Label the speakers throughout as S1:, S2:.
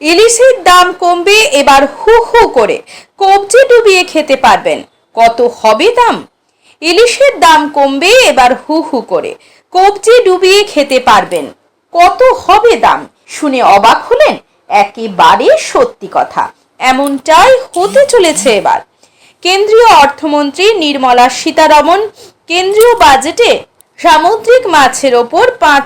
S1: ইলিশের দাম কমবে, এবার হু হু করে কবজি ডুবিয়ে খেতে পারবেন। কত হবে দাম? ইলিশের দাম কমবে, এবার হু হু করে কবজি ডুবিয়ে খেতে পারবেন। কত হবে দাম? শুনে অবাক হলেন? একেবারে সত্যি কথা। এমনটাই হতে চলেছে এবার। কেন্দ্রীয় অর্থমন্ত্রী নির্মলা সীতারমন কেন্দ্রীয় বাজেটে সামুদ্রিক মাছের ওপর পাঁচ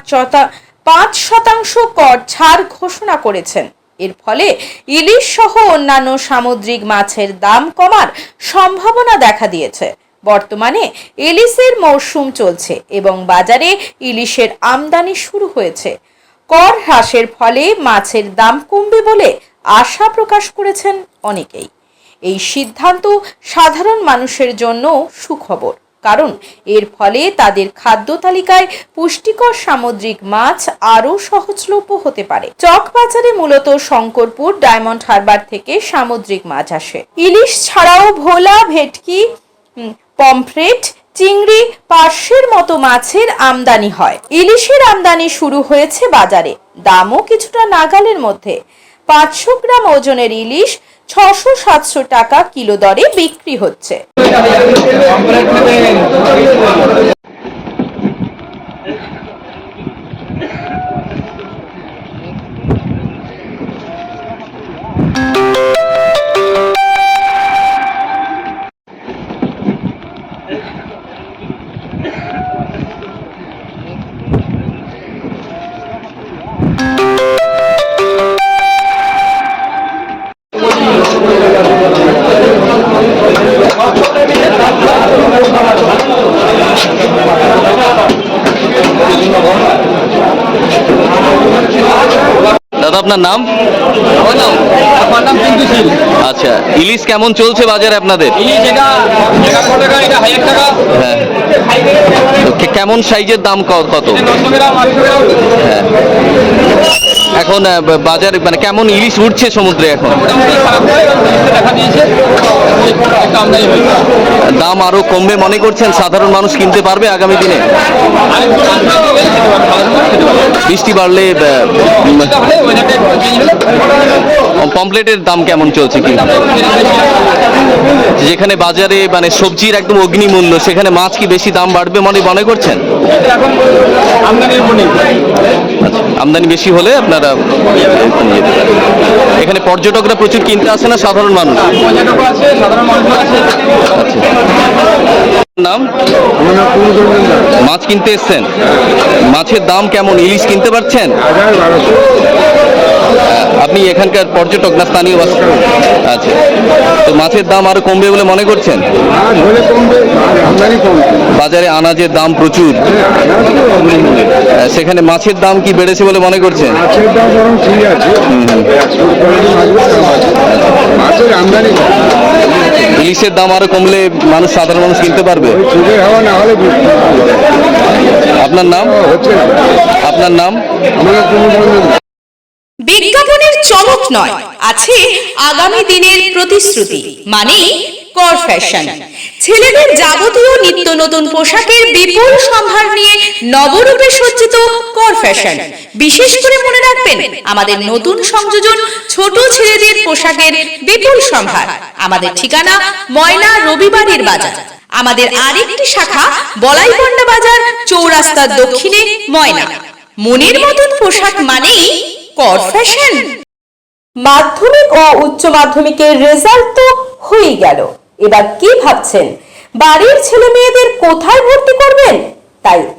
S1: পাঁচ শতাংশ কর ছাড় ঘোষণা করেছেন। এর ফলে ইলিশ সহ অন্যান্য সামুদ্রিক মাছের দাম কমার সম্ভাবনা দেখা দিয়েছে। বর্তমানে ইলিশের মরশুম চলছে এবং বাজারে ইলিশের আমদানি শুরু হয়েছে। কর হ্রাসের ফলে মাছের দাম কমবে বলে আশা প্রকাশ করেছেন অনেকেই। এই সিদ্ধান্ত সাধারণ মানুষের জন্য সুখবর। কারণ এর ফলে তাদের খাদ্য তালিকায় পুষ্টিকর সামুদ্রিক মাছ আরও সহজলভ্য হতে পারে। চক বাজারে মূলত শঙ্করপুর ডায়মন্ড হারবার থেকে সামুদ্রিক মাছ আসে। ইলিশ ছাড়াও ভোলা, ভেটকি পমফ্রেট, চিংড়ি পার্শ্বের মতো মাছের আমদানি হয়। ইলিশের আমদানি শুরু হয়েছে বাজারে। দামও কিছুটা নাগালের মধ্যে। পাঁচশো গ্রাম ওজনের ইলিশ ছশো সাতশো টাকা কিলো দরে বিক্রি হচ্ছে।
S2: দাদা আপনার নাম? আচ্ছা ইলিশ কেমন চলছে বাজারে আপনাদের? হ্যাঁ। কেমন সাইজের দাম কত? হ্যাঁ। এখন বাজারে মানে কেমন ইলিশ উঠছে সমুদ্রে এখন? দাম আরও কমবে মনে করছেন? সাধারণ মানুষ কিনতে পারবে আগামী দিনে? বৃষ্টি বাড়লে পমপ্লেটের দাম কেমন চলছে কি? যেখানে বাজারে মানে সবজির একদম অগ্নিমূল্য সেখানে মাছ কি বেশি দাম বাড়বে মনে মনে করছেন? আচ্ছা, আমদানি বেশি হলে আপনারা। এখানে পর্যটকরা প্রচুর কিনতে আসে না সাধারণ মানুষ
S3: পর্যটকও আছে সাধারণ মানুষও আছে
S2: নাম? মাছ কিনতে এসছেন। মাছের দাম কেমন? ইলিশ কিনতে পারছেন? আপনি এখানকার পর্যটক না স্থানীয় আচ্ছা। তো মাছের দাম আরও কমবে বলে মনে করছেন? বাজারে আনাজের দাম প্রচুর। সেখানে মাছের দাম কি বেড়েছে বলে মনে করছেন?
S4: আমদানি কম।
S2: দাম আরও কমলে মানুষ সাধারণ মানুষ কিনতে পারবে? আপনার নাম? আপনার নাম?
S1: বিজ্ঞাপনের চমক নয় আছে আগামী দিনের প্রতিশ্রুতি মানে কর ফ্যাশন ছেলেদের যাবতীয় নিত্য নতুন পোশাকের বিপুল সম্ভার নিয়ে নবরূপে সজ্জিত কর ফ্যাশন। বিশেষ করে মনে রাখবেন, আমাদের নতুন সংযোজন ছোট ছেলেদের পোশাকের বিপুল সম্ভার। আমাদের ঠিকানা ময়না রবিবারের বাজার। আমাদের আরেকটি শাখা বলাইপন্ডা বাজার, চৌরাস্তার দক্ষিণে ময়না। মনের মতন পোশাক মানেই কর ফ্যাশন। মাধ্যমিক ও উচ্চ মাধ্যমিকের রেজাল্ট তো হয়ে গেল। এবার কি ভাবছেন? বাড়ির ছেলে মেয়েদের কোথায় ভর্তি করবেন?